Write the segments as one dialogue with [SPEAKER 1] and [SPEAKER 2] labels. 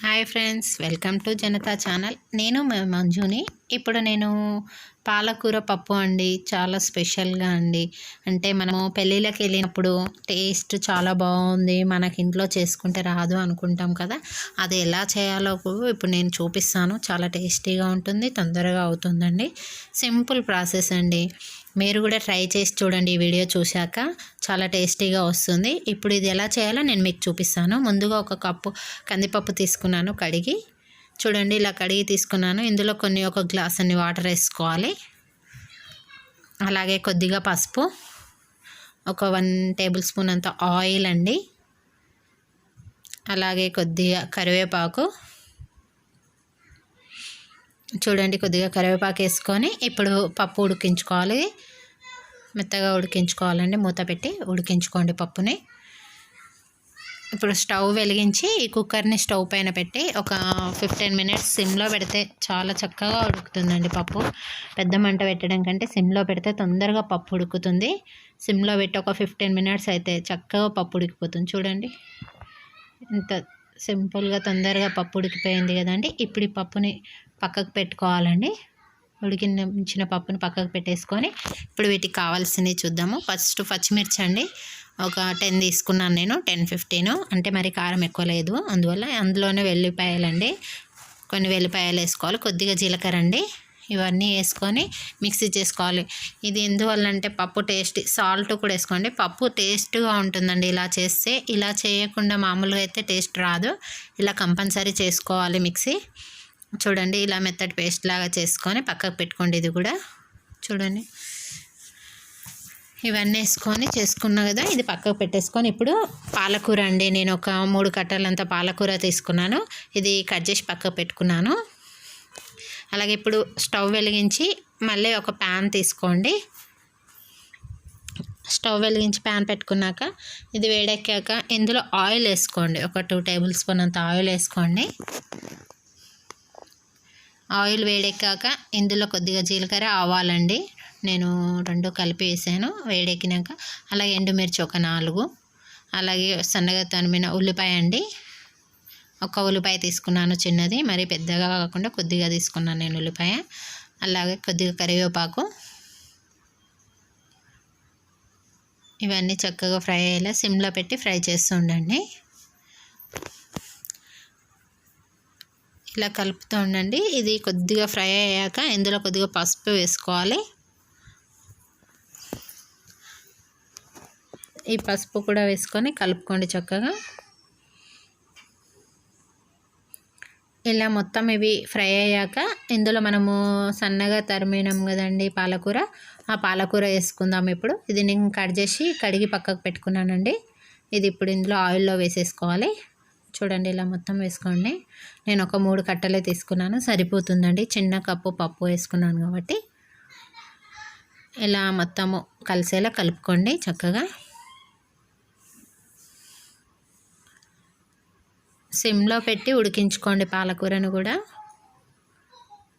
[SPEAKER 1] Hi friends welcome to Janata channel. నేను మంజుని. ఇప్పుడు నేను పాలకూర పప్పు అండి చాలా స్పెషల్గా అండి. అంటే మనము పెళ్ళిళ్ళకి వెళ్ళినప్పుడు టేస్ట్ చాలా బాగుంది మనకి ఇంట్లో చేసుకుంటే రాదు అనుకుంటాం కదా. అది ఎలా చేయాలో ఇప్పుడు నేను చూపిస్తాను. చాలా టేస్టీగా ఉంటుంది తొందరగా అవుతుందండి. సింపుల్ ప్రాసెస్ అండి. మీరు కూడా ట్రై చేసి చూడండి ఈ వీడియో చూశాక. చాలా టేస్టీగా వస్తుంది. ఇప్పుడు ఇది ఎలా చేయాలో నేను మీకు చూపిస్తాను. ముందుగా ఒక కప్పు కందిపప్పు తీసుకున్నాను కడిగి. చూడండి ఇలా కడిగి తీసుకున్నాను. ఇందులో కొన్ని ఒక గ్లాస్ అన్ని వాటర్ వేసుకోవాలి. అలాగే కొద్దిగా పసుపు. ఒక వన్ టేబుల్ స్పూన్ అంత ఆయిల్ అండి. అలాగే కొద్దిగా కరివేపాకు. చూడండి కొద్దిగా కరివేపాకు వేసుకొని ఇప్పుడు పప్పు ఉడికించుకోవాలి. మెత్తగా ఉడికించుకోవాలండి. మూత పెట్టి ఉడికించుకోండి పప్పుని. ఇప్పుడు స్టవ్ వెలిగించి ఈ కుక్కర్ని స్టవ్ పైన పెట్టి ఒక ఫిఫ్టీన్ మినిట్స్ సిమ్లో పెడితే చాలా చక్కగా ఉడుకుతుందండి పప్పు. పెద్ద మంట పెట్టడం కంటే సిమ్లో పెడితే తొందరగా పప్పు ఉడుకుతుంది. సిమ్లో పెట్టి ఒక ఫిఫ్టీన్ మినిట్స్ అయితే చక్కగా పప్పు ఉడికిపోతుంది. చూడండి ఇంత సింపుల్గా తొందరగా పప్పు ఉడికిపోయింది కదండి. ఇప్పుడు ఈ పప్పుని పక్కకు పెట్టుకోవాలండి. ఉడికించిన పప్పుని పక్కకు పెట్టేసుకొని ఇప్పుడు వీటికి కావాల్సినవి చూద్దాము. ఫస్ట్ పచ్చిమిర్చి అండి. ఒక టెన్ తీసుకున్నాను నేను టెన్ ఫిఫ్టీన్. అంటే మరి కారం ఎక్కువ లేదు. అందువల్ల అందులోనే వెల్లిపాయలండి. కొన్ని వెల్లిపాయలు వేసుకోవాలి. కొద్దిగా జీలకర్ర అండి. ఇవన్నీ వేసుకొని మిక్సీ చేసుకోవాలి. ఇది ఎందువల్ల అంటే పప్పు టేస్ట్ సాల్ట్ కూడా వేసుకోండి. పప్పు టేస్ట్గా ఉంటుందండి ఇలా చేస్తే. ఇలా చేయకుండా మామూలుగా అయితే టేస్ట్ రాదు. ఇలా కంపల్సరీ చేసుకోవాలి మిక్సీ. చూడండి ఇలా మెత్తటి పేస్ట్ లాగా చేసుకొని పక్కకు పెట్టుకోండి ఇది కూడా. చూడండి. ఇవన్నీ వేసుకొని చేసుకున్నా కదా ఇది పక్కకు పెట్టేసుకొని ఇప్పుడు పాలకూర అండి. నేను ఒక మూడు కట్టలంత పాలకూర తీసుకున్నాను. ఇది కట్ చేసి పక్కకు పెట్టుకున్నాను. అలాగే ఇప్పుడు స్టవ్ వెలిగించి మళ్ళీ ఒక ప్యాన్ తీసుకోండి. స్టవ్ వెలిగించి ప్యాన్ పెట్టుకున్నాక ఇది వేడెక్కాక ఇందులో ఆయిల్ వేసుకోండి. ఒక టూ టేబుల్ స్పూన్ అంత ఆయిల్ వేసుకోండి. ఆయిల్ వేడెక్కాక ఇందులో కొద్దిగా జీలకర్ర ఆవాలండి. నేను రెండు కలిపి వేసాను వేడెక్కినాక. అలాగే ఎండుమిర్చి ఒక నాలుగు. అలాగే సన్నగా తనిమిన ఉల్లిపాయ అండి. ఒక ఉల్లిపాయ తీసుకున్నాను చిన్నది మరి పెద్దగా కాకుండా కొద్దిగా తీసుకున్నాను నేను ఉల్లిపాయ. అలాగే కొద్దిగా కరివేపాకు. ఇవన్నీ చక్కగా ఫ్రై అయ్యేలా సిమ్లో పెట్టి ఫ్రై చేస్తూ ఉండండి. ఇలా కలుపుతూ ఉండండి. ఇది కొద్దిగా ఫ్రై అయ్యాక ఇందులో కొద్దిగా పసుపు వేసుకోవాలి. ఈ పసుపు కూడా వేసుకొని కలుపుకోండి చక్కగా. ఇలా మొత్తం ఇవి ఫ్రై అయ్యాక ఇందులో మనము సన్నగా తరిమినాం కదండి పాలకూర. ఆ పాలకూర వేసుకుందాం ఇప్పుడు. ఇది నేను కట్ చేసి కడిగి పక్కకు పెట్టుకున్నానండి. ఇది ఇప్పుడు ఇందులో ఆయిల్లో వేసేసుకోవాలి. చూడండి ఇలా మొత్తం వేసుకోండి. నేను ఒక మూడు కట్టలే తీసుకున్నాను. సరిపోతుందండి. చిన్న కప్పు పప్పు వేసుకున్నాను కాబట్టి. ఇలా మొత్తము కలిసేలా కలుపుకోండి చక్కగా. సిమ్లో పెట్టి ఉడికించుకోండి పాలకూరను కూడా.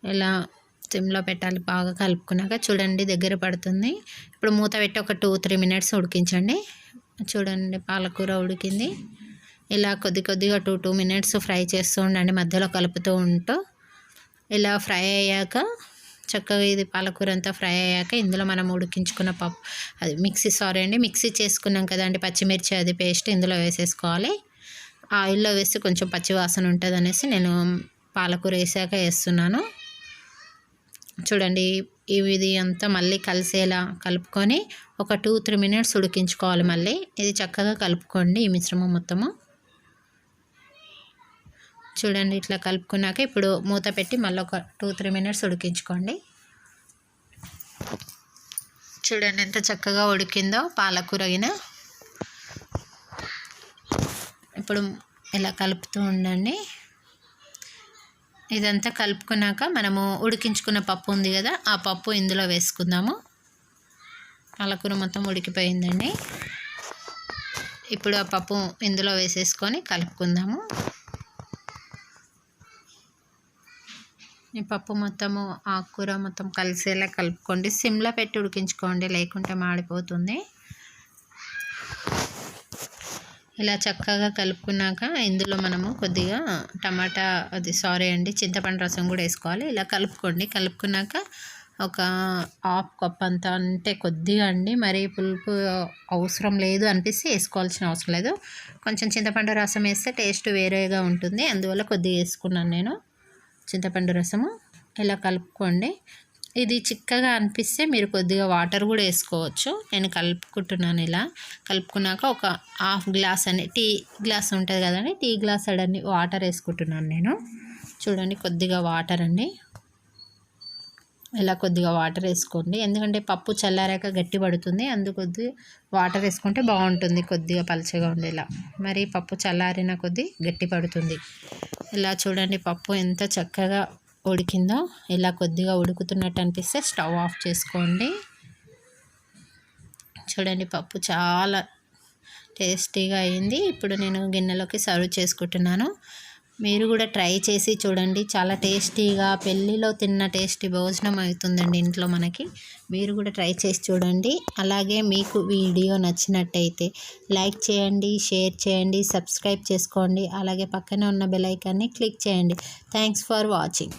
[SPEAKER 1] ఇలా సిమ్లో పెట్టాలి బాగా కలుపుకున్నాక చూడండి దగ్గర పడుతుంది. ఇప్పుడు మూత పెట్టి ఒక టూ త్రీ మినిట్స్ ఉడికించండి. చూడండి పాలకూర ఉడికింది. ఇలా కొద్ది కొద్దిగా టూ టూ మినిట్స్ ఫ్రై చేస్తూ ఉండండి. మధ్యలో కలుపుతూ ఉంటూ ఇలా ఫ్రై అయ్యాక చక్కగా ఇది పాలకూర అంతా ఫ్రై అయ్యాక ఇందులో మనం ఉడికించుకున్న పప్పు అది మిక్సీ సారీ అండి మిక్సీ చేసుకున్నాం కదండి. పచ్చిమిర్చి అది పేస్ట్ ఇందులో వేసేసుకోవాలి. ఆయిల్లో వేసి కొంచెం పచ్చి వాసన ఉంటుంది అనేసి నేను పాలకూర వేసాక వేస్తున్నాను. చూడండి ఇది అంతా మళ్ళీ కలిసేలా కలుపుకొని ఒక టూ త్రీ మినిట్స్ ఉడికించుకోవాలి మళ్ళీ. ఇది చక్కగా కలుపుకోండి ఈ మిశ్రమం మొత్తము. చూడండి ఇట్లా కలుపుకున్నాక ఇప్పుడు మూత పెట్టి మళ్ళీ ఒక టూ త్రీ మినిట్స్ ఉడికించుకోండి. చూడండి ఎంత చక్కగా ఉడికిందో పాలకూర అయిన. ఇప్పుడు ఇలా కలుపుతూ ఉండండి. ఇదంతా కలుపుకున్నాక మనము ఉడికించుకున్న పప్పు ఉంది కదా ఆ పప్పు ఇందులో వేసుకుందాము. పాలకూర మొత్తం ఉడికిపోయిందండి. ఇప్పుడు ఆ పప్పు ఇందులో వేసేసుకొని కలుపుకుందాము. ఈ పప్పు మొత్తము ఆకుకూర మొత్తం కలిసేలా కలుపుకోండి. సిమ్లో పెట్టి ఉడికించుకోండి లేకుంటే మాడిపోతుంది. ఇలా చక్కగా కలుపుకున్నాక ఇందులో మనము కొద్దిగా టమాటా అది సారీ అండి చింతపండు రసం కూడా వేసుకోవాలి. ఇలా కలుపుకోండి. కలుపుకున్నాక ఒక హాఫ్ కప్ అంత అంటే కొద్దిగా అండి మరీ పులుపు అవసరం లేదు అనిపిస్తే వేసుకోవాల్సిన అవసరం లేదు. కొంచెం చింతపండు రసం వేస్తే టేస్ట్ వేరేగా ఉంటుంది. అందువల్ల కొద్దిగా వేసుకున్నాను నేను. చింతపండు రసము ఇలా కలుపుకోండి. ఇది చిక్కగా అనిపిస్తే మీరు కొద్దిగా వాటర్ కూడా వేసుకోవచ్చు. నేను కలుపుకుంటున్నాను ఇలా. కలుపుకున్నాక ఒక హాఫ్ గ్లాస్ అని టీ గ్లాస్ ఉంటుంది కదండి టీ గ్లాస్ అడని వాటర్ వేసుకుంటున్నాను నేను. చూడండి కొద్దిగా వాటర్ అండి. ఇలా కొద్దిగా వాటర్ వేసుకోండి. ఎందుకంటే పప్పు చల్లారాక గట్టి పడుతుంది అందుకొద్ది వాటర్ వేసుకుంటే బాగుంటుంది కొద్దిగా పలచగా ఉండేలా. మరి పప్పు చల్లారిన కొద్దీ గట్టి పడుతుంది. ఇలా చూడండి పప్పు ఎంత చక్కగా ఉడికిందో. ఇలా కొద్దిగా ఉడుకుతున్నట్టు అనిపిస్తే స్టవ్ ఆఫ్ చేసుకోండి. చూడండి పప్పు చాలా టేస్టీగా అయింది. ఇప్పుడు నేను గిన్నెలోకి సర్వ్ చేసుకుంటున్నాను. మీరు కూడా ట్రై చేసి చూడండి. చాలా టేస్టీగా పెళ్ళిలో తిన్న టేస్టీ భోజనం అవుతుందండి ఇంట్లో మనకి. మీరు కూడా ట్రై చేసి చూడండి. అలాగే మీకు వీడియో నచ్చినట్టయితే లైక్ చేయండి షేర్ చేయండి సబ్స్క్రైబ్ చేసుకోండి. అలాగే పక్కనే ఉన్న బెల్ ఐకాన్ని క్లిక్ చేయండి. Thanks for watching.